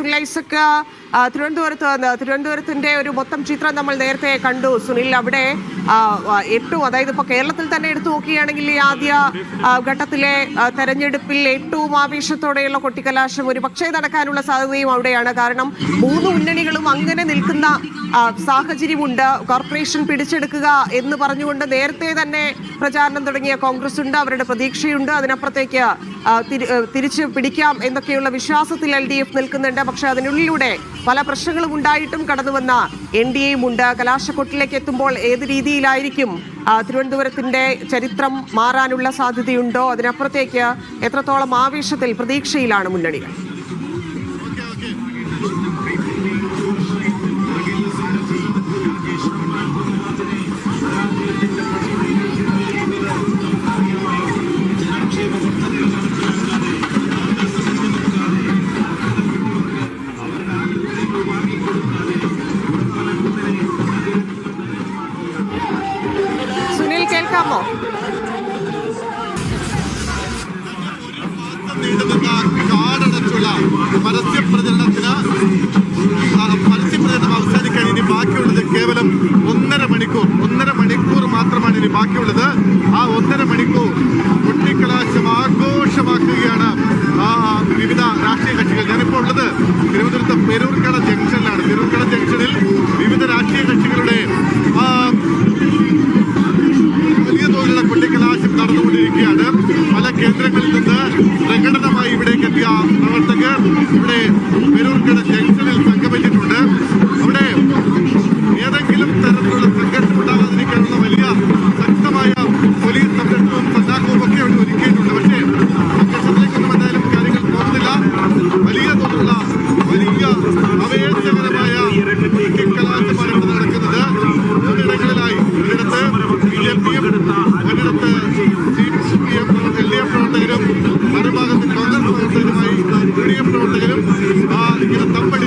സുനിൽ ഐസക് ആ, തിരുവനന്തപുരത്ത് വന്ന് തിരുവനന്തപുരത്തിന്റെ ഒരു മൊത്തം ചിത്രം നമ്മൾ നേരത്തെ കണ്ടു. സുനിൽ അവിടെ ഏറ്റവും അതായത് ഇപ്പൊ കേരളത്തിൽ തന്നെ എടുത്തു നോക്കുകയാണെങ്കിൽ ഈ ആദ്യ ഘട്ടത്തിലെ തെരഞ്ഞെടുപ്പിൽ ഏറ്റവും ആവേശത്തോടെയുള്ള കൊട്ടിക്കലാശം ഒരു പക്ഷേ നടക്കാനുള്ള സാധ്യതയും അവിടെയാണ്. കാരണം മൂന്ന് മുന്നണികളും അങ്ങനെ നിൽക്കുന്ന സാഹചര്യമുണ്ട്. കോർപ്പറേഷൻ പിടിച്ചെടുക്കുക എന്ന് പറഞ്ഞുകൊണ്ട് നേരത്തെ തന്നെ പ്രചാരണം തുടങ്ങിയ കോൺഗ്രസ് ഉണ്ട്. അവരുടെ പ്രതീക്ഷയുണ്ട്. അതിനപ്പുറത്തേക്ക് തിരിച്ചു പിടിക്കാം എന്നൊക്കെയുള്ള വിശ്വാസത്തിൽ എൽ ഡി എഫ് നിൽക്കുന്നുണ്ട്. പക്ഷെ അതിനുള്ളിലൂടെ പല പ്രശ്നങ്ങളും ഉണ്ടായിട്ടും കടന്നുവന്ന എൻ ഡി എയും ഉണ്ട്. കലാശക്കൊട്ടിലേക്ക് എത്തുമ്പോൾ ഏത് രീതിയിലായിരിക്കും തിരുവനന്തപുരത്തിന്റെ ചരിത്രം മാറാനുള്ള സാധ്യതയുണ്ടോ? അതിനപ്പുറത്തേക്ക് എത്രത്തോളം ആവേശത്തിൽ പ്രതീക്ഷയിലാണ് മുന്നണികൾ? നീണ്ടുനിന്ന കാടടച്ചുള്ള പരസ്യപ്രചരണത്തിന് പരസ്യപ്രചരണം അവസാനിക്കാൻ ഇനി ബാക്കിയുള്ളത് കേവലം ഒന്നര മണിക്കൂർ ഒന്നര മണിക്കൂർ മാത്രമാണ് ഇനി ബാക്കിയുള്ളത്. ആ ഒന്നര മണിക്കൂർ കുട്ടിക്കലാശം ആഘോഷമാക്കുകയാണ് വിവിധ രാഷ്ട്രീയ കക്ഷികൾ. ഞാനിപ്പോൾ ഉള്ളത് തിരുവനന്തപുരത്ത് പെരൂർക്കട ജംഗ്ഷനിലാണ്. പെരൂർക്കട ജംഗ്ഷനിൽ നടന്നുകൊണ്ടിരിക്കുകയാണ്. പല കേന്ദ്രങ്ങളിൽ നിന്ന് പ്രകടനമായി ഇവിടേക്ക് എത്തിയ പ്രവർത്തകർ. ഇവിടെ പെരൂർക്കട പ്രവർത്തകരും ഇങ്ങനെ തമ്പടിച്ച്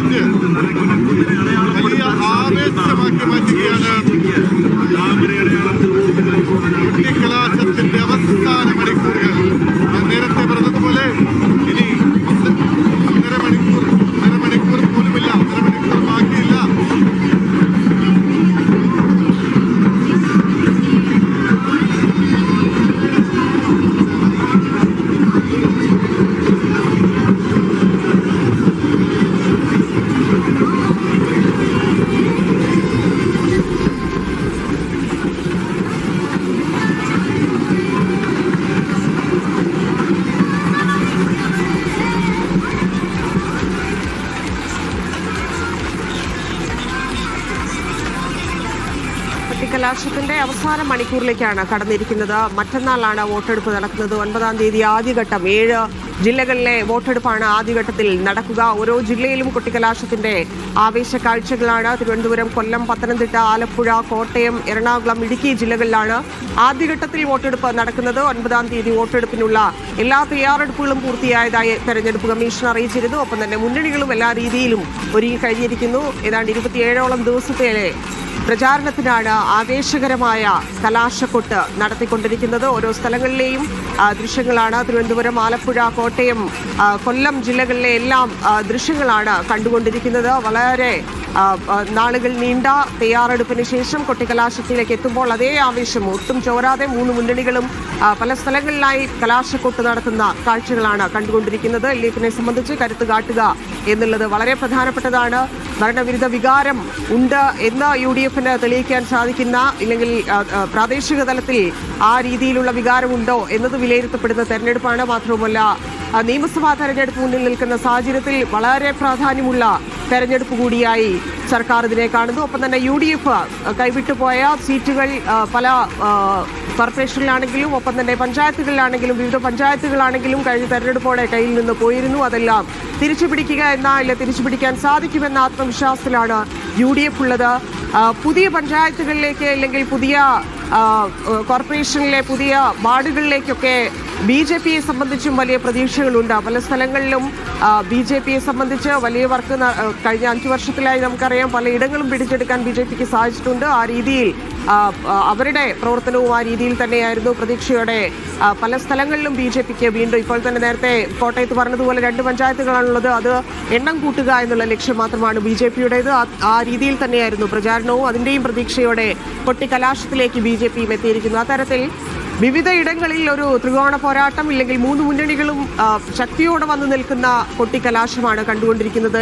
കൊട്ടിക്കലാശത്തിന്റെ അവസാന മണിക്കൂറിലേക്കാണ് കടന്നിരിക്കുന്നത്. മറ്റന്നാളാണ് വോട്ടെടുപ്പ് നടക്കുന്നത്. ഒൻപതാം തീയതി ആദ്യഘട്ടം. ഏഴ് ജില്ലകളിലെ വോട്ടെടുപ്പാണ് ആദ്യഘട്ടത്തിൽ നടക്കുക. ഓരോ ജില്ലയിലും കൊട്ടിക്കലാശത്തിന്റെ ആവേശ കാഴ്ചകളാണ്. തിരുവനന്തപുരം കൊല്ലം പത്തനംതിട്ട ആലപ്പുഴ കോട്ടയം എറണാകുളം ഇടുക്കി ജില്ലകളിലാണ് ആദ്യഘട്ടത്തിൽ വോട്ടെടുപ്പ് നടക്കുന്നത്. ഒൻപതാം തീയതി വോട്ടെടുപ്പിനുള്ള എല്ലാ തയ്യാറെടുപ്പുകളും പൂർത്തിയായതായി തെരഞ്ഞെടുപ്പ് കമ്മീഷൻ അറിയിച്ചിരുന്നു. ഒപ്പം തന്നെ മുന്നണികളും എല്ലാ രീതിയിലും ഒരുങ്ങി കഴിഞ്ഞിരിക്കുന്നു. ഏതാണ്ട് ഇരുപത്തിയേഴോളം ദിവസത്തെ പ്രചാരണത്തിനാണ് ആവേശകരമായ കലാശക്കൊട്ട് നടത്തിക്കൊണ്ടിരിക്കുന്നത്. ഓരോ സ്ഥലങ്ങളിലെയും ദൃശ്യങ്ങളാണ്. തിരുവനന്തപുരം ആലപ്പുഴ കോട്ടയം കൊല്ലം ജില്ലകളിലെ എല്ലാം ദൃശ്യങ്ങളാണ് കണ്ടുകൊണ്ടിരിക്കുന്നത്. വളരെ നാളുകൾ നീണ്ട തയ്യാറെടുപ്പിന് ശേഷം കൊട്ടിക്കലാശത്തിലേക്ക് എത്തുമ്പോൾ അതേ ആവേശം ഒട്ടും ചോരാതെ മൂന്ന് മുന്നണികളും പല സ്ഥലങ്ങളിലായി കലാശക്കൊട്ട് നടത്തുന്ന കാഴ്ചകളാണ് കണ്ടുകൊണ്ടിരിക്കുന്നത്. എൽ എഫിനെ സംബന്ധിച്ച് കരുത്ത് കാട്ടുക എന്നുള്ളത് വളരെ പ്രധാനപ്പെട്ടതാണ്. ഭരണവിരുദ്ധ വികാരം ഉണ്ട് എന്ന് യു ഡി എഫിന് തെളിയിക്കാൻ സാധിക്കുന്ന ഇല്ലെങ്കിൽ പ്രാദേശിക തലത്തിൽ ആ രീതിയിലുള്ള വികാരമുണ്ടോ എന്നത് വിലയിരുത്തപ്പെടുന്ന തെരഞ്ഞെടുപ്പാണ്. മാത്രവുമല്ല നിയമസഭാ തെരഞ്ഞെടുപ്പ് മുന്നിൽ നിൽക്കുന്ന സാഹചര്യത്തിൽ വളരെ പ്രാധാന്യമുള്ള തെരഞ്ഞെടുപ്പ് കൂടിയായി സർക്കാർ ഇതിനെ കാണുന്നു. ഒപ്പം തന്നെ യു ഡി എഫ് കൈവിട്ടുപോയ സീറ്റുകൾ പല കോർപ്പറേഷനിലാണെങ്കിലും ഒപ്പം തന്നെ പഞ്ചായത്തുകളിലാണെങ്കിലും വിവിധ പഞ്ചായത്തുകളാണെങ്കിലും കഴിഞ്ഞ തെരഞ്ഞെടുപ്പോടെ കയ്യിൽ നിന്ന് പോയിരുന്നു. അതെല്ലാം തിരിച്ചു പിടിക്കുക എന്ന ഇല്ല തിരിച്ചു പിടിക്കാൻ സാധിക്കുമെന്ന ആത്മവിശ്വാസത്തിലാണ് യു ഡി എഫ് ഉള്ളത് പുതിയ പഞ്ചായത്തുകളിലേക്ക് അല്ലെങ്കിൽ പുതിയ കോർപ്പറേഷനിലെ പുതിയ വാർഡുകളിലേക്കൊക്കെ ബി ജെ പിയെ സംബന്ധിച്ചും വലിയ പ്രതീക്ഷകളുണ്ട്. പല സ്ഥലങ്ങളിലും ബി ജെ പിയെ സംബന്ധിച്ച് വലിയ വർക്ക് കഴിഞ്ഞ അഞ്ചു വർഷത്തിലായി നമുക്കറിയാം പലയിടങ്ങളും പിടിച്ചെടുക്കാൻ ബി ജെ പിക്ക് സാധിച്ചിട്ടുണ്ട്. ആ രീതിയിൽ അവരുടെ പ്രവർത്തനവും ആ രീതിയിൽ തന്നെയായിരുന്നു പ്രതീക്ഷയോടെ. പല സ്ഥലങ്ങളിലും ബി ജെ പിക്ക് വീണ്ടും ഇപ്പോൾ തന്നെ നേരത്തെ കോട്ടയത്ത് പറഞ്ഞതുപോലെ രണ്ട് പഞ്ചായത്തുകളാണുള്ളത്. അത് എണ്ണം കൂട്ടുക എന്നുള്ള ലക്ഷ്യം മാത്രമാണ് ബി ജെ പിയുടേത്. ആ രീതിയിൽ തന്നെയായിരുന്നു പ്രചാരണവും അതിന്റെയും പ്രതീക്ഷയോടെ പൊട്ടിക്കലാശത്തിലേക്ക് ബി ജെ പിയും എത്തിയിരിക്കുന്നു. അത്തരത്തിൽ വിവിധ ഇടങ്ങളിൽ ഒരു ത്രികോണ പോരാട്ടം ഇല്ലെങ്കിൽ മൂന്ന് മുന്നണികളും ശക്തിയോടെ വന്നു നിൽക്കുന്ന കൊട്ടിക്കലാശമാണ് കണ്ടുകൊണ്ടിരിക്കുന്നത്.